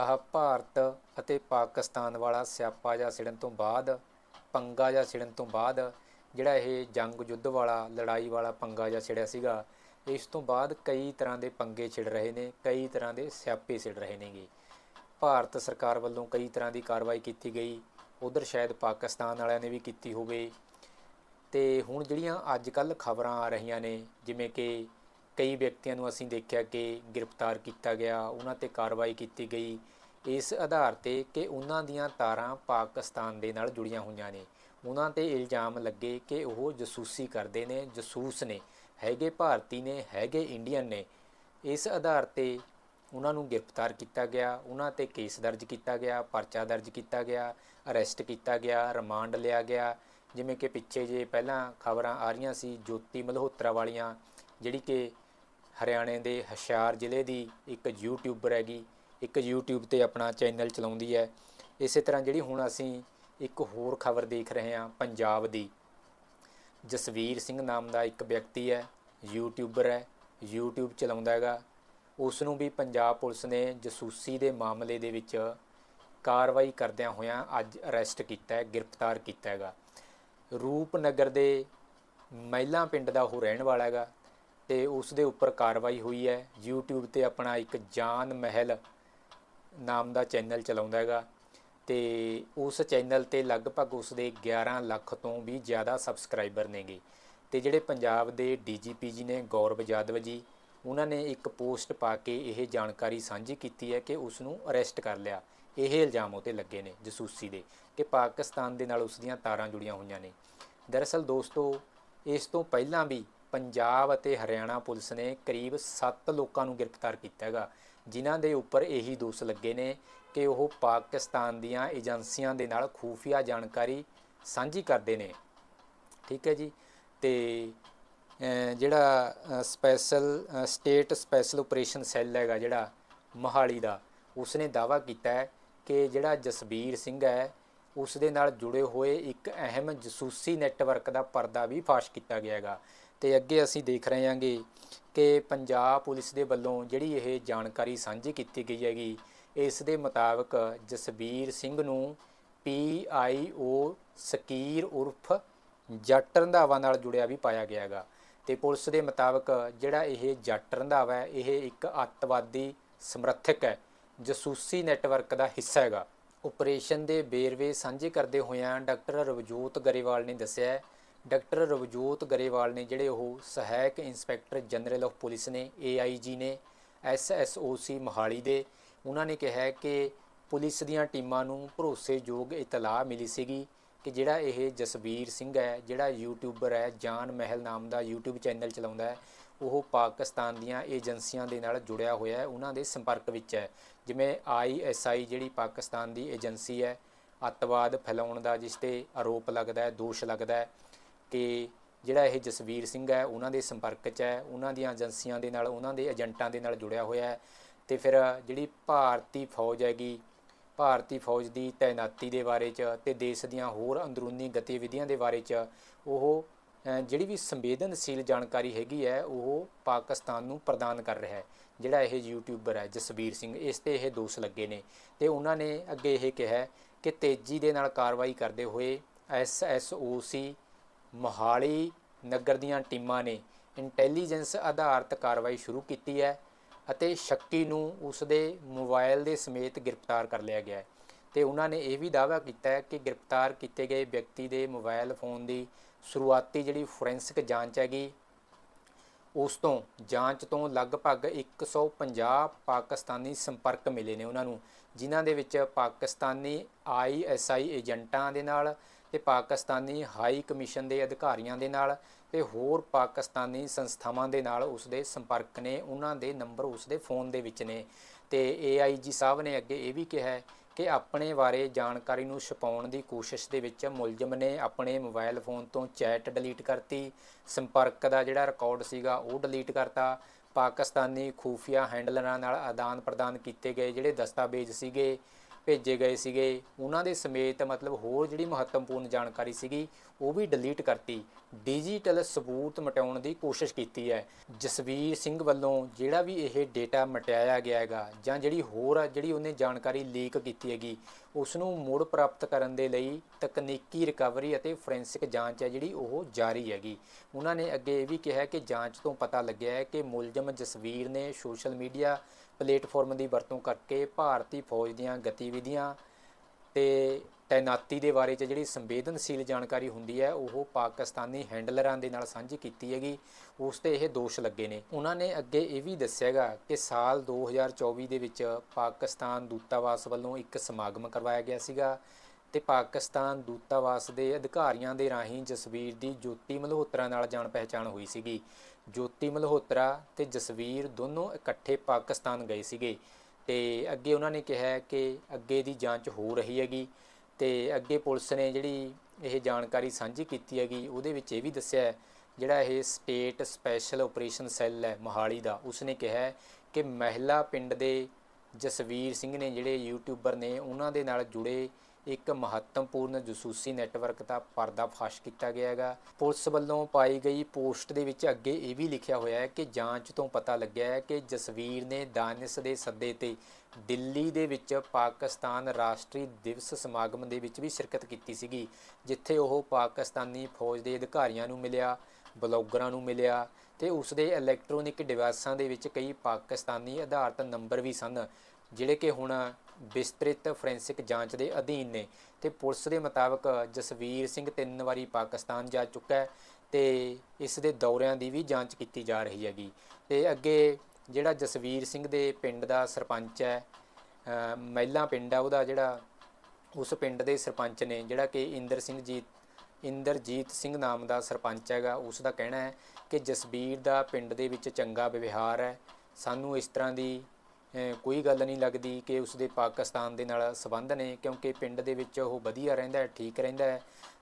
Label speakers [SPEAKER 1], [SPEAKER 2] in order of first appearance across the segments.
[SPEAKER 1] ਆਹ ਭਾਰਤ ਅਤੇ ਪਾਕਿਸਤਾਨ ਵਾਲਾ ਸਿਆਪਾ ਜਾਂ ਸਿੜਨ ਤੋਂ ਬਾਅਦ, ਪੰਗਾ ਜਾਂ ਛਿੜਨ ਤੋਂ ਬਾਅਦ, ਜਿਹੜਾ ਇਹ ਜੰਗ ਯੁੱਧ ਵਾਲਾ, ਲੜਾਈ ਵਾਲਾ ਪੰਗਾ ਜਾਂ ਛਿੜਿਆ ਸੀਗਾ, ਇਸ ਤੋਂ ਬਾਅਦ ਕਈ ਤਰ੍ਹਾਂ ਦੇ ਪੰਗੇ ਛਿੜ ਰਹੇ ਨੇ, ਕਈ ਤਰ੍ਹਾਂ ਦੇ ਸਿਆਪੇ ਛਿੜ ਰਹੇ ਨੇਗੇ। ਭਾਰਤ ਸਰਕਾਰ ਵੱਲੋਂ ਕਈ ਤਰ੍ਹਾਂ ਦੀ ਕਾਰਵਾਈ ਕੀਤੀ ਗਈ, ਉਧਰ ਸ਼ਾਇਦ ਪਾਕਿਸਤਾਨ ਵਾਲਿਆਂ ਨੇ ਵੀ ਕੀਤੀ ਹੋਵੇ। ਤੇ ਹੁਣ ਜਿਹੜੀਆਂ ਅੱਜ ਕੱਲ ਖਬਰਾਂ ਆ ਰਹੀਆਂ ਨੇ, ਜਿਵੇਂ ਕਿ ਕਈ ਵਿਅਕਤੀਆਂ ਨੂੰ ਅਸੀਂ ਦੇਖਿਆ ਕਿ ਗ੍ਰਿਫਤਾਰ ਕੀਤਾ ਗਿਆ, ਉਹਨਾਂ ਤੇ ਕਾਰਵਾਈ ਕੀਤੀ ਗਈ। ਇਸ ਆਧਾਰ ਤੇ ਕਿ ਉਹਨਾਂ ਦੀਆਂ ਤਾਰਾਂ ਪਾਕਿਸਤਾਨ ਦੇ ਨਾਲ ਜੁੜੀਆਂ ਹੋਈਆਂ ਨੇ। ਉਹਨਾਂ ਤੇ ਇਲਜ਼ਾਮ ਲੱਗੇ ਕਿ ਉਹ ਜਸੂਸੀ ਕਰਦੇ ਨੇ, ਜਸੂਸ ਨੇ। ਹੈਗੇ ਭਾਰਤੀ ਨੇ, ਹੈਗੇ ਇੰਡੀਅਨ ਨੇ। ਇਸ ਆਧਾਰ ਤੇ ਉਹਨਾਂ ਨੂੰ ਗ੍ਰਿਫਤਾਰ ਕੀਤਾ ਗਿਆ, ਉਹਨਾਂ ਤੇ ਕੇਸ ਦਰਜ ਕੀਤਾ ਗਿਆ, ਪਰਚਾ ਦਰਜ ਕੀਤਾ ਗਿਆ, ਅਰੈਸਟ ਕੀਤਾ ਗਿਆ, ਰਿਮਾਂਡ ਲਿਆ ਗਿਆ। ਜਿਵੇਂ ਕਿ ਪਿੱਛੇ ਜੇ ਪਹਿਲਾਂ ਖਬਰਾਂ ਆ ਰਹੀਆਂ ਸੀ, ਜੋਤੀ ਮਲਹੋਤਰਾ ਵਾਲੀਆਂ ਜਿਹੜੀ ਕਿ ਹਰਿਆਣੇ ਦੇ ਹਸ਼ਿਆਰ ਜ਼ਿਲ੍ਹੇ ਦੀ ਇੱਕ ਯੂਟਿਊਬਰ ਹੈਗੀ, ਇੱਕ YouTube ਤੇ ਆਪਣਾ ਚੈਨਲ ਚਲਾਉਂਦੀ ਹੈ। ਇਸੇ ਤਰ੍ਹਾਂ ਜਿਹੜੀ ਹੁਣ ਅਸੀਂ ਇੱਕ ਹੋਰ ਖਬਰ ਦੇਖ ਰਹੇ ਹਾਂ, ਪੰਜਾਬ ਦੀ। ਜਸਵੀਰ ਸਿੰਘ ਨਾਮ ਦਾ ਇੱਕ ਵਿਅਕਤੀ ਹੈ ਯੂਟਿਊਬਰ ਹੈ, YouTube ਚਲਾਉਂਦਾ ਹੈਗਾ। ਉਸ ਨੂੰ ਵੀ ਪੰਜਾਬ ਪੁਲਿਸ ਨੇ ਜਸੂਸੀ ਦੇ ਮਾਮਲੇ ਦੇ ਵਿੱਚ ਕਾਰਵਾਈ ਕਰਦਿਆਂ ਹੋਇਆਂ ਅੱਜ ਅਰੈਸਟ ਕੀਤਾ ਹੈ, ਗ੍ਰਿਫਤਾਰ ਕੀਤਾ ਹੈਗਾ। ਰੂਪਨਗਰ ਦੇ ਮਹਿਲਾ ਪਿੰਡ ਦਾ ਉਹ ਰਹਿਣ ਵਾਲਾ ਹੈਗਾ। ਤੇ ਉਸ ਦੇ ਉੱਪਰ ਕਾਰਵਾਈ ਹੋਈ ਹੈ। YouTube ਤੇ ਆਪਣਾ ਇੱਕ ਜਾਨ ਮਹਿਲ ਨਾਮ ਦਾ ਚੈਨਲ ਚਲਾਉਂਦਾ ਹੈਗਾ ਤੇ ਉਸ ਚੈਨਲ ਤੇ ਲਗਭਗ ਉਸ ਦੇ 11 ਲੱਖ ਤੋਂ ਵੀ ਜ਼ਿਆਦਾ ਸਬਸਕ੍ਰਾਈਬਰ ਨੇਗੇ। ਤੇ ਜਿਹੜੇ ਪੰਜਾਬ ਦੇ ਡੀਜੀਪੀ ਜੀ ਨੇ, ਗੌਰਵ ਯਾਦਵ ਜੀ, ਉਹਨਾਂ ਨੇ ਇੱਕ ਪੋਸਟ ਪਾ ਕੇ ਇਹ ਜਾਣਕਾਰੀ ਸਾਂਝੀ ਕੀਤੀ ਹੈ ਕਿ ਉਸ ਨੂੰ ਅਰੈਸਟ ਕਰ ਲਿਆ। ਇਹ ਇਲਜ਼ਾਮ ਉਤੇ ਲੱਗੇ ਨੇ ਜਸੂਸੀ ਦੇ ਕਿ ਪਾਕਿਸਤਾਨ ਦੇ ਨਾਲ ਉਸ ਦੀਆਂ ਤਾਰਾਂ ਜੁੜੀਆਂ ਹੋਈਆਂ ਨੇ। ਦਰਅਸਲ ਦੋਸਤੋ, ਇਸ ਤੋਂ ਪਹਿਲਾਂ ਵੀ ਪੰਜਾਬ ਅਤੇ ਹਰਿਆਣਾ ਪੁਲਿਸ ਨੇ ਕਰੀਬ 7 ਲੋਕਾਂ ਨੂੰ ਗ੍ਰਿਫਤਾਰ ਕੀਤਾ ਹੈਗਾ। ਜਿਨ੍ਹਾਂ ਦੇ ਉੱਪਰ ਇਹੀ ਦੋਸ਼ ਲੱਗੇ ਨੇ ਕਿ ਉਹ ਪਾਕਿਸਤਾਨ ਦੀਆਂ ਏਜੰਸੀਆਂ ਦੇ ਨਾਲ ਖੂਫੀਆ ਜਾਣਕਾਰੀ ਸਾਂਝੀ ਕਰਦੇ ਨੇ। ਠੀਕ ਹੈ ਜੀ? ਤੇ ਜਿਹੜਾ special state special operation cell ਹੈਗਾ ਜਿਹੜਾ ਮੋਹਾਲੀ ਦਾ, ਉਸਨੇ ਦਾਵਾ ਕੀਤਾ ਹੈ ਕਿ ਜਿਹੜਾ ਜਸਬੀਰ ਸਿੰਘ ਹੈ ਉਸ ਦੇ ਨਾਲ ਜੁੜੇ ਹੋਏ ਇੱਕ ਅਹਿਮ ਜਸੂਸੀ ਨੈਟਵਰਕ ਦਾ ਪਰਦਾ ਵੀ ਫਾਸ਼ ਕੀਤਾ ਗਿਆ ਹੈਗਾ। ਤੇ ਅੱਗੇ ਅਸੀਂ ਦੇਖ ਰਹੇ ਹਾਂਗੇ ਕਿ ਪੰਜਾਬ ਪੁਲਿਸ ਦੇ ਵੱਲੋਂ ਜਿਹੜੀ ਇਹ ਜਾਣਕਾਰੀ ਸਾਂਝੀ ਕੀਤੀ ਗਈ ਹੈਗੀ, ਇਸ ਦੇ ਮੁਤਾਬਕ ਜਸਬੀਰ ਸਿੰਘ ਨੂੰ ਪੀਆਈਓ ਸਕੀਰ ਉਰਫ ਜੱਟ ਰੰਧਾਵਾ ਨਾਲ ਜੁੜਿਆ ਵੀ ਪਾਇਆ ਗਿਆ ਹੈਗਾ ਤੇ ਪੁਲਿਸ ਦੇ ਮੁਤਾਬਕ ਜਿਹੜਾ ਇਹ ਜੱਟ ਰੰਧਾਵਾ ਹੈ, ਇਹ ਇੱਕ ਅੱਤਵਾਦੀ ਸਮਰਥਕ ਹੈ, ਜਸੂਸੀ ਨੈਟਵਰਕ ਦਾ ਹਿੱਸਾ ਹੈਗਾ। ਆਪਰੇਸ਼ਨ ਦੇ ਬੇਰਵੇ ਸਾਂਝੇ ਕਰਦੇ ਹੋਇਆਂ ਡਾਕਟਰ ਰਵਜੋਤ ਗਰੇਵਾਲ ਨੇ ਦੱਸਿਆ ਡਾਕਟਰ ਰਵਜੋਤ ਗਰੇਵਾਲ ਨੇ ਜਿਹੜੇ ਉਹ ਸਹਾਇਕ ਇੰਸਪੈਕਟਰ ਜਨਰਲ ਆਫ ਪੁਲਿਸ ਨੇ ਏਆਈਜੀ ਨੇ ਐਸਐਸਓਸੀ ਮੋਹਾਲੀ ਦੇ, ਉਹਨਾਂ ਨੇ ਕਿਹਾ ਕਿ ਪੁਲਿਸ ਦੀਆਂ ਟੀਮਾਂ ਨੂੰ ਭਰੋਸੇਯੋਗ ਇਤਲਾਹ ਮਿਲੀ ਸੀਗੀ ਕਿ ਜਿਹੜਾ ਇਹ ਜਸਬੀਰ ਸਿੰਘ ਹੈ, ਜਿਹੜਾ ਯੂਟਿਊਬਰ ਹੈ, ਜਾਨ ਮਹਿਲ ਨਾਮ ਦਾ YouTube ਚੈਨਲ ਚਲਾਉਂਦਾ ਹੈ, ਉਹ ਪਾਕਿਸਤਾਨ ਦੀਆਂ ਏਜੰਸੀਆਂ ਦੇ ਨਾਲ ਜੁੜਿਆ ਹੋਇਆ ਹੈ, ਉਹਨਾਂ ਦੇ ਸੰਪਰਕ ਵਿੱਚ ਹੈ। ਜਿਵੇਂ ਆਈਐਸਆਈ ਜਿਹੜੀ ਪਾਕਿਸਤਾਨ ਦੀ ਏਜੰਸੀ ਹੈ, ਅੱਤਵਾਦ ਫੈਲਾਉਣ ਦਾ ਜਿਸ ਤੇ ਆਰੋਪ ਲੱਗਦਾ ਹੈ, ਦੋਸ਼ ਲੱਗਦਾ ਹੈ ਕਿ ਜਿਹੜਾ ਇਹ ਜਸਵੀਰ ਸਿੰਘ ਹੈ, ਉਹਨਾਂ ਦੇ ਸੰਪਰਕ 'ਚ ਹੈ, ਉਹਨਾਂ ਦੀਆਂ ਏਜੰਸੀਆਂ ਦੇ ਨਾਲ, ਉਹਨਾਂ ਦੇ ਏਜੰਟਾਂ ਦੇ ਨਾਲ ਜੁੜਿਆ ਹੋਇਆ ਹੈ ਤੇ ਫਿਰ ਜਿਹੜੀ ਭਾਰਤੀ ਫੌਜ ਹੈਗੀ, ਭਾਰਤੀ ਫੌਜ ਦੀ ਤਾਇਨਾਤੀ ਦੇ ਬਾਰੇ 'ਚ ਤੇ ਦੇਸ਼ ਦੀਆਂ ਹੋਰ ਅੰਦਰੂਨੀ ਗਤੀਵਿਧੀਆਂ ਦੇ ਬਾਰੇ 'ਚ, ਉਹ ਜਿਹੜੀ ਵੀ ਸੰਵੇਦਨਸ਼ੀਲ ਜਾਣਕਾਰੀ ਹੈਗੀ ਹੈ, ਉਹ ਪਾਕਿਸਤਾਨ ਨੂੰ ਪ੍ਰਦਾਨ ਕਰ ਰਿਹਾ ਹੈ। ਜਿਹੜਾ ਇਹ ਯੂਟਿਊਬਰ ਹੈ ਜਸਬੀਰ ਸਿੰਘ, ਇਸ ਤੇ ਇਹ ਦੋਸ਼ ਲੱਗੇ ਨੇ ਤੇ ਉਹਨਾਂ ਨੇ ਅੱਗੇ ਇਹ ਕਿਹਾ ਕਿ ਤੇਜ਼ੀ ਦੇ ਨਾਲ ਕਾਰਵਾਈ ਕਰਦੇ ਹੋਏ ਐਸਐਸਓਸੀ ਮੋਹਾਲੀ ਨਗਰ ਦੀਆਂ ਟੀਮਾਂ ਨੇ ਇੰਟੈਲੀਜੈਂਸ ਆਧਾਰਿਤ ਕਾਰਵਾਈ ਸ਼ੁਰੂ ਕੀਤੀ ਹੈ ਅਤੇ ਸ਼ੱਕੀ ਨੂੰ ਉਸ ਦੇ ਮੋਬਾਈਲ ਦੇ ਸਮੇਤ ਗ੍ਰਿਫਤਾਰ ਕਰ ਲਿਆ ਗਿਆ ਹੈ। ਤੇ ਉਹਨਾਂ ਨੇ ਇਹ ਵੀ ਦਾਅਵਾ ਕੀਤਾ ਹੈ ਕਿ ਗ੍ਰਿਫਤਾਰ ਕੀਤੇ ਗਏ ਵਿਅਕਤੀ ਦੇ ਮੋਬਾਈਲ ਫੋਨ ਦੀ ਸ਼ੁਰੂਆਤੀ ਜਿਹੜੀ ਫੋਰੈਂਸਿਕ ਜਾਂਚ ਹੈਗੀ, ਉਸ ਤੋਂ ਜਾਂਚ ਤੋਂ ਲਗਭਗ 150 ਪਾਕਿਸਤਾਨੀ ਸੰਪਰਕ ਮਿਲੇ ਨੇ ਉਹਨਾਂ ਨੂੰ, ਜਿਨ੍ਹਾਂ ਦੇ ਵਿੱਚ ਪਾਕਿਸਤਾਨੀ ਆਈਐਸਆਈ ਏਜੰਟਾਂ ਦੇ ਨਾਲ ਤੇ ਪਾਕਿਸਤਾਨੀ ਹਾਈ ਕਮਿਸ਼ਨ ਦੇ ਅਧਿਕਾਰੀਆਂ ਦੇ ਨਾਲ ਤੇ ਹੋਰ ਪਾਕਿਸਤਾਨੀ ਸੰਸਥਾਵਾਂ ਦੇ ਨਾਲ ਉਸ ਦੇ ਸੰਪਰਕ ਨੇ, ਉਹਨਾਂ ਦੇ ਨੰਬਰ ਉਸ ਦੇ ਫੋਨ ਦੇ ਵਿੱਚ ਨੇ। ਤੇ ਏਆਈਜੀ ਸਾਹਿਬ ਨੇ ਅੱਗੇ ਇਹ ਵੀ ਕਿਹਾ ਹੈ ਕਿ ਆਪਣੇ ਬਾਰੇ ਜਾਣਕਾਰੀ ਨੂੰ ਛੁਪਾਉਣ ਦੀ ਕੋਸ਼ਿਸ਼ ਦੇ ਵਿੱਚ ਮੁਲਜ਼ਮ ਨੇ ਆਪਣੇ ਮੋਬਾਈਲ ਫੋਨ ਤੋਂ ਚੈਟ ਡਿਲੀਟ ਕਰਤੀ। ਸੰਪਰਕ ਦਾ ਜਿਹੜਾ ਰਿਕਾਰਡ ਸੀਗਾ, ਉਹ ਡਿਲੀਟ ਕਰਤਾ। ਪਾਕਿਸਤਾਨੀ ਖੂਫੀਆ ਹੈਂਡਲਰਾਂ ਨਾਲ ਆਦਾਨ ਪ੍ਰਦਾਨ ਕੀਤੇ ਗਏ ਜਿਹੜੇ ਦਸਤਾਵੇਜ਼ ਸੀਗੇ ਭੇਜੇ ਗਏ ਸੀਗੇ। ਉਹਨਾਂ ਦੇ ਸਮੇਤ ਮਤਲਬ ਹੋਰ ਜਿਹੜੀ ਮਹੱਤਵਪੂਰਨ ਜਾਣਕਾਰੀ ਸੀਗੀ, ਉਹ ਵੀ ਡਿਲੀਟ ਕਰਤੀ। ਡਿਜੀਟਲ ਸਬੂਤ ਮਟਾਉਣ ਦੀ ਕੋਸ਼ਿਸ਼ ਕੀਤੀ ਹੈ। ਜਸਵੀਰ ਸਿੰਘ ਵੱਲੋਂ ਜਿਹੜਾ ਵੀ ਇਹ ਡੇਟਾ ਮਟਾਇਆ ਗਿਆ ਹੈਗਾ ਜਾਂ ਜਿਹੜੀ ਹੋਰ ਜਿਹੜੀ ਉਹਨੇ ਜਾਣਕਾਰੀ ਲੀਕ ਕੀਤੀ ਹੈਗੀ ਉਸ ਨੂੰ ਮੁੜ ਪ੍ਰਾਪਤ ਕਰਨ ਦੇ ਲਈ ਤਕਨੀਕੀ ਰਿਕਵਰੀ ਅਤੇ ਫੋਰੈਂਸਿਕ ਜਾਂਚ ਹੈ ਜਿਹੜੀ ਉਹ ਜਾਰੀ ਹੈਗੀ। ਉਹਨਾਂ ਨੇ ਅੱਗੇ ਇਹ ਵੀ ਕਿਹਾ ਕਿ ਜਾਂਚ ਤੋਂ ਪਤਾ ਲੱਗਿਆ ਹੈ ਕਿ ਮੁਲਜ਼ਮ ਜਸਵੀਰ ਨੇ ਸੋਸ਼ਲ ਮੀਡੀਆ ਪਲੇਟਫਾਰਮ ਦੀ ਵਰਤੋਂ ਕਰਕੇ ਭਾਰਤੀ ਫੌਜ ਦੀਆਂ ਗਤੀਵਿਧੀਆਂ ਤੇ ਤੈਨਾਤੀ ਦੇ ਬਾਰੇ ਚ ਜਿਹੜੀ ਸੰਵੇਦਨਸ਼ੀਲ ਜਾਣਕਾਰੀ ਹੁੰਦੀ ਹੈ, ਉਹ ਪਾਕਿਸਤਾਨੀ ਹੈਂਡਲਰਾਂ ਦੇ ਨਾਲ ਸਾਂਝੀ ਕੀਤੀ ਹੈਗੀ। ਉਸ ਤੇ ਇਹ ਦੋਸ਼ ਲੱਗੇ ਨੇ। ਉਹਨਾਂ ਨੇ ਅੱਗੇ ਇਹ ਵੀ ਦੱਸਿਆਗਾ ਕਿ ਸਾਲ 2024 ਦੇ ਵਿੱਚ ਪਾਕਿਸਤਾਨ ਦੂਤਾਵਾਸ ਵੱਲੋਂ ਇੱਕ ਸਮਾਗਮ ਕਰਵਾਇਆ ਗਿਆ ਸੀਗਾ ਤੇ ਪਾਕਿਸਤਾਨ ਦੂਤਾਵਾਸ ਦੇ ਅਧਿਕਾਰੀਆਂ ਦੇ ਰਾਹੀਂ ਜਸਵੀਰ ਦੀ ਜੋਤੀ ਮਲਹੋਤਰਾ ਨਾਲ ਜਾਣ ਪਹਿਚਾਣ ਹੋਈ ਸੀਗੀ। ਜੋਤੀ ਮਲਹੋਤਰਾ ਤੇ ਜਸਵੀਰ ਦੋਨੋਂ ਇਕੱਠੇ ਪਾਕਿਸਤਾਨ ਗਏ ਸੀਗੇ ਤੇ ਅੱਗੇ ਉਹਨਾਂ ਨੇ ਕਿਹਾ ਕਿ ਅੱਗੇ ਦੀ ਜਾਂਚ ਹੋ ਰਹੀ ਹੈਗੀ ਤੇ ਅੱਗੇ ਪੁਲਿਸ ਨੇ ਜਿਹੜੀ ਇਹ ਜਾਣਕਾਰੀ ਸਾਂਝੀ ਕੀਤੀ ਹੈਗੀ, ਉਹਦੇ ਵਿੱਚ ਇਹ ਵੀ ਦੱਸਿਆ ਜਿਹੜਾ ਇਹ ਸਟੇਟ ਸਪੈਸ਼ਲ ਆਪਰੇਸ਼ਨ ਸੈੱਲ ਹੈ ਮੋਹਾਲੀ ਦਾ, ਉਸਨੇ ਕਿਹਾ ਕਿ ਮਹਿਲਾ ਪਿੰਡ ਦੇ ਜਸਵੀਰ ਸਿੰਘ ਨੇ ਜਿਹੜੇ ਯੂਟਿਊਬਰ ਨੇ, ਉਹਨਾਂ ਦੇ ਨਾਲ ਜੁੜੇ ਇੱਕ ਮਹੱਤਵਪੂਰਨ ਜਸੂਸੀ ਨੈਟਵਰਕ ਦਾ ਪਰਦਾਫਾਸ਼ ਕੀਤਾ ਗਿਆ ਹੈਗਾ। ਪੁਲਿਸ ਵੱਲੋਂ ਪਾਈ ਗਈ ਪੋਸਟ ਦੇ ਵਿੱਚ ਅੱਗੇ ਇਹ ਵੀ ਲਿਖਿਆ ਹੋਇਆ ਹੈ ਕਿ ਜਾਂਚ ਤੋਂ ਪਤਾ ਲੱਗਿਆ ਹੈ ਕਿ ਜਸਵੀਰ ਨੇ ਦਾਨਿਸ਼ ਦੇ ਸੱਦੇ ਤੇ ਦਿੱਲੀ ਦੇ ਵਿੱਚ ਪਾਕਿਸਤਾਨ ਰਾਸ਼ਟਰੀ ਦਿਵਸ ਸਮਾਗਮ ਦੇ ਵਿੱਚ ਵੀ ਸ਼ਿਰਕਤ ਕੀਤੀ ਸੀਗੀ, ਜਿੱਥੇ ਉਹ ਪਾਕਿਸਤਾਨੀ ਫੌਜ ਦੇ ਅਧਿਕਾਰੀਆਂ ਨੂੰ ਮਿਲਿਆ, ਬਲੌਗਰਾਂ ਨੂੰ ਮਿਲਿਆ ਤੇ ਉਸ ਦੇ ਇਲੈਕਟ੍ਰੋਨਿਕ ਡਿਵਾਈਸਾਂ ਦੇ ਵਿੱਚ ਕਈ ਪਾਕਿਸਤਾਨੀ ਆਧਾਰਿਤ ਨੰਬਰ ਵੀ ਸਨ, ਜਿਹੜੇ ਕਿ ਹੁਣ ਵਿਸਤ੍ਰਿਤ ਫੋਰੈਂਸਿਕ ਜਾਂਚ ਦੇ ਅਧੀਨ ਨੇ ਤੇ ਪੁਲਿਸ ਦੇ ਮੁਤਾਬਕ ਜਸਵੀਰ ਸਿੰਘ ਤਿੰਨ ਵਾਰੀ ਪਾਕਿਸਤਾਨ ਜਾ ਚੁੱਕਾ ਹੈ ਤੇ ਇਸ ਦੇ ਦੌਰਿਆਂ ਦੀ ਵੀ ਜਾਂਚ ਕੀਤੀ ਜਾ ਰਹੀ ਹੈਗੀ। ਤੇ ਅੱਗੇ ਜਿਹੜਾ ਜਸਵੀਰ ਸਿੰਘ ਦੇ ਪਿੰਡ ਦਾ ਸਰਪੰਚ ਹੈ ਮਹਿਲਾ ਪਿੰਡ ਆ ਉਹਦਾ ਜਿਹੜਾ, ਉਸ ਪਿੰਡ ਦੇ ਸਰਪੰਚ ਨੇ ਜਿਹੜਾ ਕਿ ਇੰਦਰ ਸਿੰਘ ਜੀਤ ਇੰਦਰਜੀਤ ਸਿੰਘ ਨਾਮ ਦਾ ਸਰਪੰਚ ਹੈਗਾ, ਉਸ ਦਾ ਕਹਿਣਾ ਹੈ ਕਿ ਜਸਬੀਰ ਦਾ ਪਿੰਡ ਦੇ ਵਿੱਚ ਚੰਗਾ ਵਿਵਹਾਰ ਹੈ। ਸਾਨੂੰ ਇਸ ਤਰ੍ਹਾਂ ਦੀ ਕੋਈ ਗੱਲ ਨਹੀਂ ਲੱਗਦੀ ਕਿ ਉਸ ਦੇ ਪਾਕਿਸਤਾਨ ਦੇ ਨਾਲ ਸੰਬੰਧ ਨੇ, ਕਿਉਂਕਿ ਪਿੰਡ ਦੇ ਵਿੱਚ ਉਹ ਵਧੀਆ ਰਹਿੰਦਾ ਹੈ, ਠੀਕ ਰਹਿੰਦਾ ਹੈ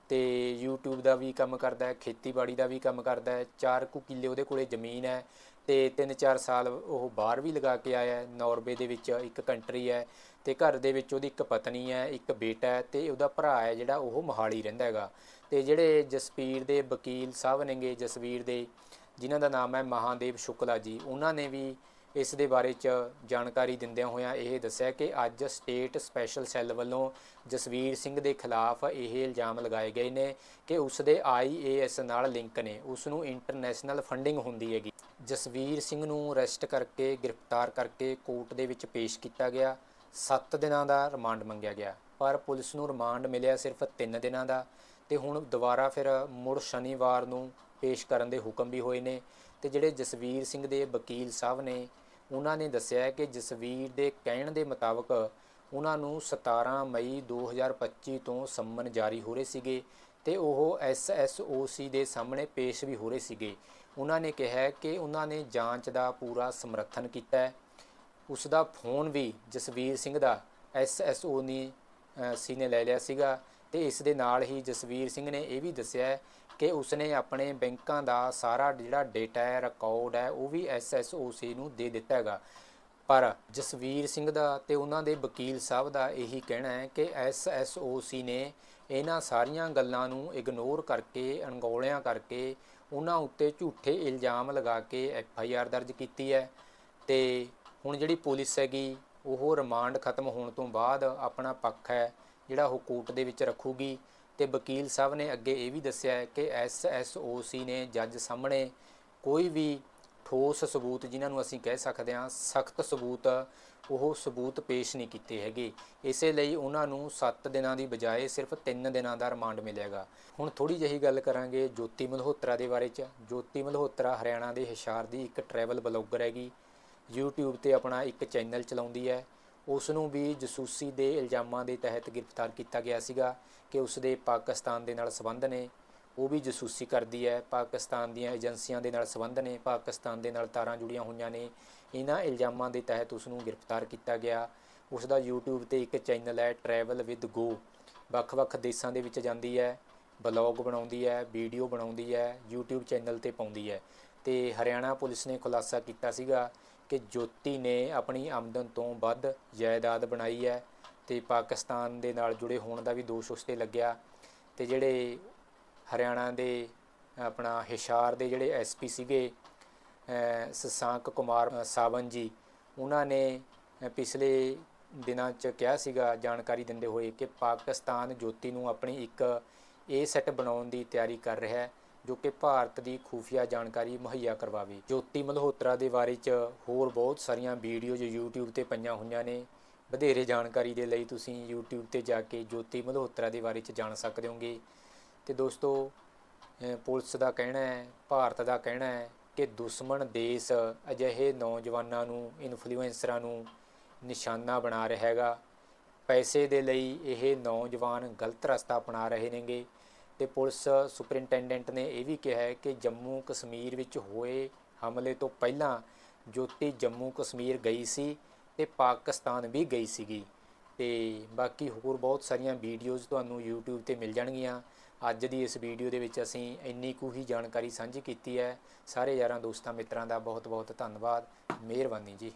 [SPEAKER 1] ਤੇ YouTube ਦਾ ਵੀ ਕੰਮ ਕਰਦਾ ਹੈ, ਖੇਤੀਬਾੜੀ ਦਾ ਵੀ ਕੰਮ ਕਰਦਾ ਹੈ 4 ਕੁ ਕਿੱਲੇ ਉਹਦੇ ਕੋਲੇ ਜ਼ਮੀਨ ਹੈ ਤੇ 3-4 ਸਾਲ ਉਹ ਬਾਹਰ ਵੀ ਲਗਾ ਕੇ ਆਇਆ ਹੈ, ਨਾਰਵੇ ਦੇ ਵਿੱਚ ਇੱਕ ਕੰਟਰੀ ਹੈ ਤੇ ਘਰ ਦੇ ਵਿੱਚ ਉਹਦੀ ਇੱਕ ਪਤਨੀ ਹੈ, ਇੱਕ ਬੇਟਾ ਹੈ ਤੇ ਉਹਦਾ ਭਰਾ ਹੈ ਜਿਹੜਾ ਉਹ ਮੋਹਾਲੀ ਰਹਿੰਦਾ ਹੈਗਾ। ਤੇ ਜਿਹੜੇ ਜਸਪੀਰ ਦੇ ਵਕੀਲ ਸਾਹਿਬ ਨੇਗੇ, ਜਸਵੀਰ ਦੇ, ਜਿਨ੍ਹਾਂ ਦਾ ਨਾਮ ਹੈ ਮਹਾਦੇਵ ਸ਼ੁਕਲਾ ਜੀ, ਉਹਨਾਂ ਨੇ ਵੀ ਇਸ ਦੇ ਬਾਰੇ ਚ ਜਾਣਕਾਰੀ ਦਿੰਦਿਆਂ ਹੋਇਆਂ ਇਹ ਦੱਸਿਆ ਕਿ ਅੱਜ ਸਟੇਟ ਸਪੈਸ਼ਲ ਸੈੱਲ ਵੱਲੋਂ ਜਸਵੀਰ ਸਿੰਘ ਦੇ ਖਿਲਾਫ ਇਹ ਇਲਜ਼ਾਮ ਲਗਾਏ ਗਏ ਨੇ ਕਿ ਉਸ ਦੇ ਆਈਏਐਸ ਨਾਲ ਲਿੰਕ ਨੇ। ਉਸ ਨੂੰ ਇੰਟਰਨੈਸ਼ਨਲ ਫੰਡਿੰਗ ਹੁੰਦੀ ਹੈਗੀ। ਜਸਵੀਰ ਸਿੰਘ ਨੂੰ ਅਰੈਸਟ ਕਰਕੇ, ਗ੍ਰਿਫਤਾਰ ਕਰਕੇ ਕੋਰਟ ਦੇ ਵਿੱਚ ਪੇਸ਼ ਕੀਤਾ ਗਿਆ। 7 ਦਿਨਾਂ ਦਾ ਰਿਮਾਂਡ ਮੰਗਿਆ ਗਿਆ। ਪਰ ਪੁਲਿਸ ਨੂੰ ਰਿਮਾਂਡ ਮਿਲਿਆ ਸਿਰਫ 3 ਦਿਨਾਂ ਦਾ ਤੇ ਹੁਣ ਦੁਬਾਰਾ ਫਿਰ ਮੁੜ ਸ਼ਨੀਵਾਰ ਨੂੰ ਪੇਸ਼ ਕਰਨ ਦੇ ਹੁਕਮ ਵੀ ਹੋਏ ਨੇ। ਤੇ ਜਿਹੜੇ ਜਸਵੀਰ ਸਿੰਘ ਦੇ ਵਕੀਲ ਸਾਹਿਬ ਨੇ ਉਹਨਾਂ ਨੇ ਦੱਸਿਆ ਕਿ ਜਸਵੀਰ ਦੇ ਕਹਿਣ ਦੇ ਮੁਤਾਬਕ ਉਹਨਾਂ ਨੂੰ 17 ਮਈ 2025 ਤੋਂ ਸੰਮਨ ਜਾਰੀ ਹੋ ਰਹੇ ਸੀਗੇ ਤੇ ਉਹ ਐਸਐਸਓਸੀ ਦੇ ਸਾਹਮਣੇ ਪੇਸ਼ ਵੀ ਹੋ ਰਹੇ ਸੀਗੇ। ਉਹਨਾਂ ਨੇ ਕਿਹਾ ਕਿ ਉਹਨਾਂ ਨੇ ਜਾਂਚ ਦਾ ਪੂਰਾ ਸਮਰਥਨ ਕੀਤਾ ਹੈ। ਉਸ ਦਾ ਫੋਨ ਵੀ ਜਸਵੀਰ ਸਿੰਘ ਦਾ ਐਸਐਸਓ ਨੇ ਅ, ਸੀ ਨੇ ਲੈ ਲਿਆ ਸੀਗਾ ਤੇ ਇਸ ਦੇ ਨਾਲ ਹੀ ਜਸਵੀਰ ਸਿੰਘ ਨੇ ਇਹ ਵੀ ਦੱਸਿਆ ਕਿ ਉਸਨੇ ਆਪਣੇ ਬੈਂਕਾਂ ਦਾ ਸਾਰਾ ਜਿਹੜਾ ਡੇਟਾ ਹੈ ਰਿਕਾਰਡ ਹੈ, ਉਹ ਵੀ ਐਸਐਸਓਸੀ ਨੂੰ ਦੇ ਦਿੱਤਾ ਹੈਗਾ। ਪਰ ਜਸਵੀਰ ਸਿੰਘ ਦਾ ਤੇ ਉਹਨਾਂ ਦੇ ਵਕੀਲ ਸਾਹਿਬ ਦਾ ਇਹੀ ਕਹਿਣਾ ਹੈ ਕਿ ਐਸਐਸਓਸੀ ਨੇ ਇਹਨਾਂ ਸਾਰੀਆਂ ਗੱਲਾਂ ਨੂੰ ਇਗਨੋਰ ਕਰਕੇ, ਅਣਗੌਲਿਆਂ ਕਰਕੇ ਉਹਨਾਂ ਉੱਤੇ ਝੂਠੇ ਇਲਜ਼ਾਮ ਲਗਾ ਕੇ ਐਫਆਈਆਰ ਦਰਜ ਕੀਤੀ ਹੈ ਤੇ ਹੁਣ ਜਿਹੜੀ ਪੁਲਿਸ ਹੈਗੀ, ਉਹ ਰਿਮਾਂਡ ਖਤਮ ਹੋਣ ਤੋਂ ਬਾਅਦ ਆਪਣਾ ਪੱਖ ਹੈ ਜਿਹੜਾ ਉਹ ਕੋਰਟ ਦੇ ਵਿੱਚ ਰੱਖੂਗੀ। ਤੇ ਵਕੀਲ ਸਾਹਿਬ ਨੇ ਅੱਗੇ ਇਹ ਵੀ ਦੱਸਿਆ ਹੈ ਕਿ ਐਸਐਸਓਸੀ ਨੇ ਜੱਜ ਸਾਹਮਣੇ ਕੋਈ ਵੀ ਠੋਸ ਸਬੂਤ ਜਿਨ੍ਹਾਂ ਨੂੰ ਅਸੀਂ ਕਹਿ ਸਕਦੇ ਹਾਂ, ਸਖਤ ਸਬੂਤ, ਉਹ ਸਬੂਤ ਪੇਸ਼ ਨਹੀਂ ਕੀਤੇ ਹੈਗੇ। ਇਸੇ ਲਈ ਉਹਨਾਂ ਨੂੰ 7 ਦਿਨਾਂ ਦੀ ਬਜਾਏ ਸਿਰਫ 3 ਦਿਨਾਂ ਦਾ ਰਿਮਾਂਡ ਮਿਲੇਗਾ ਹੁਣ ਥੋੜੀ ਜਿਹੀ ਗੱਲ ਕਰਾਂਗੇ ਜੋਤੀ ਮਲਹੋਤਰਾ ਦੇ ਬਾਰੇ ਚ। ਜੋਤੀ ਮਲਹੋਤਰਾ ਹਰਿਆਣਾ ਦੇ ਹਿਸ਼ਾਰ ਦੀ ਇੱਕ ਟਰੈਵਲ ਬਲੌਗਰ ਹੈਗੀ। YouTube ਤੇ ਆਪਣਾ ਇੱਕ ਚੈਨਲ ਚਲਾਉਂਦੀ ਹੈ। ਉਸ ਨੂੰ ਵੀ ਜਸੂਸੀ ਦੇ ਇਲਜ਼ਾਮਾਂ ਦੇ ਤਹਿਤ ਗ੍ਰਿਫਤਾਰ ਕੀਤਾ ਗਿਆ ਸੀਗਾ। ਕਿ ਉਸ ਦੇ ਪਾਕਿਸਤਾਨ ਦੇ ਨਾਲ ਸੰਬੰਧ ਨੇ, ਉਹ ਵੀ ਜਸੂਸੀ ਕਰਦੀ ਹੈ। ਪਾਕਿਸਤਾਨ ਦੀਆਂ ਏਜੰਸੀਆਂ ਦੇ ਨਾਲ ਸੰਬੰਧ ਨੇ, ਪਾਕਿਸਤਾਨ ਦੇ ਨਾਲ ਤਾਰਾਂ ਜੁੜੀਆਂ ਹੋਈਆਂ ਨੇ। ਇਹਨਾਂ ਇਲਜ਼ਾਮਾਂ ਦੇ ਤਹਿਤ ਉਸ ਨੂੰ ਗ੍ਰਿਫਤਾਰ ਕੀਤਾ ਗਿਆ। ਉਸ ਦਾ YouTube ਤੇ ਇੱਕ ਚੈਨਲ ਹੈ ਟਰੈਵਲ ਵਿਦ ਗੋ ਵੱਖ-ਵੱਖ ਦੇਸ਼ਾਂ ਦੇ ਵਿੱਚ ਜਾਂਦੀ ਹੈ, ਬਲੌਗ ਬਣਾਉਂਦੀ ਹੈ, ਵੀਡੀਓ ਬਣਾਉਂਦੀ ਹੈ, YouTube ਚੈਨਲ ਤੇ ਪਾਉਂਦੀ ਹੈ। ਤੇ ਹਰਿਆਣਾ ਪੁਲਿਸ ਨੇ ਖੁਲਾਸਾ ਕੀਤਾ ਸੀਗਾ ਕਿ ਜੋਤੀ ਨੇ ਆਪਣੀ ਆਮਦਨ ਤੋਂ ਵੱਧ ਜਾਇਦਾਦ ਬਣਾਈ ਹੈ। ਤੇ ਪਾਕਿਸਤਾਨ ਦੇ ਨਾਲ ਜੁੜੇ ਹੋਣ ਦਾ ਵੀ ਦੋਸ਼ ਉਸ ਤੇ ਲੱਗਿਆ ਤੇ ਜਿਹੜੇ ਹਰਿਆਣਾ ਦੇ ਆਪਣਾ ਹਿਸ਼ਾਰ ਦੇ ਜਿਹੜੇ ਐਸਪੀ ਸੀਗੇ ਸਸਾਂਕ ਕੁਮਾਰ ਸਾਵਨ ਜੀ, ਉਹਨਾਂ ਨੇ ਪਿਛਲੇ ਦਿਨਾਂ 'ਚ ਕਿਹਾ ਸੀਗਾ, ਜਾਣਕਾਰੀ ਦਿੰਦੇ ਹੋਏ ਕਿ ਪਾਕਿਸਤਾਨ ਜੋਤੀ ਨੂੰ ਆਪਣੀ ਇੱਕ ਏ ਸੈੱਟ ਬਣਾਉਣ ਦੀ ਤਿਆਰੀ ਕਰ ਰਿਹਾ ਹੈ, ਜੋ ਕਿ ਭਾਰਤ ਦੀ ਖੂਫੀਆ ਜਾਣਕਾਰੀ ਮੁਹੱਈਆ ਕਰਵਾਵੇ। ਜੋਤੀ ਮਲਹੋਤਰਾ ਦੇ ਬਾਰੇ 'ਚ ਹੋਰ ਬਹੁਤ ਸਾਰੀਆਂ ਵੀਡੀਓਜ਼ YouTube ਤੇ ਪਈਆਂ ਹੋਈਆਂ ਨੇ। ਵਧੇਰੇ ਜਾਣਕਾਰੀ ਦੇ ਲਈ ਤੁਸੀਂ YouTube ਤੇ ਜਾ ਕੇ ਜੋਤੀ ਮਲਹੋਤਰਾ ਦੇ ਬਾਰੇ 'ਚ ਜਾਣ ਸਕਦੇ ਹੋਗੇ। ਤੇ ਦੋਸਤੋ ਪੁਲਿਸ ਦਾ ਕਹਿਣਾ ਹੈ, ਭਾਰਤ ਦਾ ਕਹਿਣਾ ਹੈ ਕਿ ਦੁਸ਼ਮਣ ਦੇਸ਼ ਅਜਿਹੇ ਨੌਜਵਾਨਾਂ ਨੂੰ ਇਨਫਲੂਐਂਸਰਾਂ ਨੂੰ ਨਿਸ਼ਾਨਾ ਬਣਾ ਰਿਹਾ ਹੈਗਾ। ਪੈਸੇ ਦੇ ਲਈ ਇਹ ਨੌਜਵਾਨ ਗਲਤ ਰਸਤਾ ਅਪਣਾ ਰਹੇ ਨੇਗੇ। ਤੇ ਪੁਲਿਸ ਸੁਪਰਿੰਟੈਂਡੈਂਟ ਨੇ ਇਹ ਵੀ ਕਿਹਾ ਹੈ ਕਿ ਜੰਮੂ ਕਸ਼ਮੀਰ ਵਿੱਚ ਹੋਏ ਹਮਲੇ ਤੋਂ ਪਹਿਲਾਂ ਜੋਤੀ ਜੰਮੂ ਕਸ਼ਮੀਰ ਗਈ ਸੀ। ਤੇ ਪਾਕਿਸਤਾਨ ਵੀ ਗਈ ਸੀਗੀ। ਤੇ ਬਾਕੀ ਹੋਰ ਬਹੁਤ ਸਾਰੀਆਂ ਵੀਡੀਓਜ਼ ਤੁਹਾਨੂੰ YouTube ਤੇ ਮਿਲ ਜਾਣਗੀਆਂ। ਅੱਜ ਦੀ ਇਸ ਵੀਡੀਓ ਦੇ ਵਿੱਚ ਅਸੀਂ ਇੰਨੀ ਕੁ ਹੀ ਜਾਣਕਾਰੀ ਸਾਂਝੀ ਕੀਤੀ ਹੈ। ਸਾਰੇ ਯਾਰਾਂ ਦੋਸਤਾਂ ਮਿੱਤਰਾਂ ਦਾ ਬਹੁਤ ਬਹੁਤ ਧੰਨਵਾਦ। ਮਿਹਰਬਾਨੀ ਜੀ।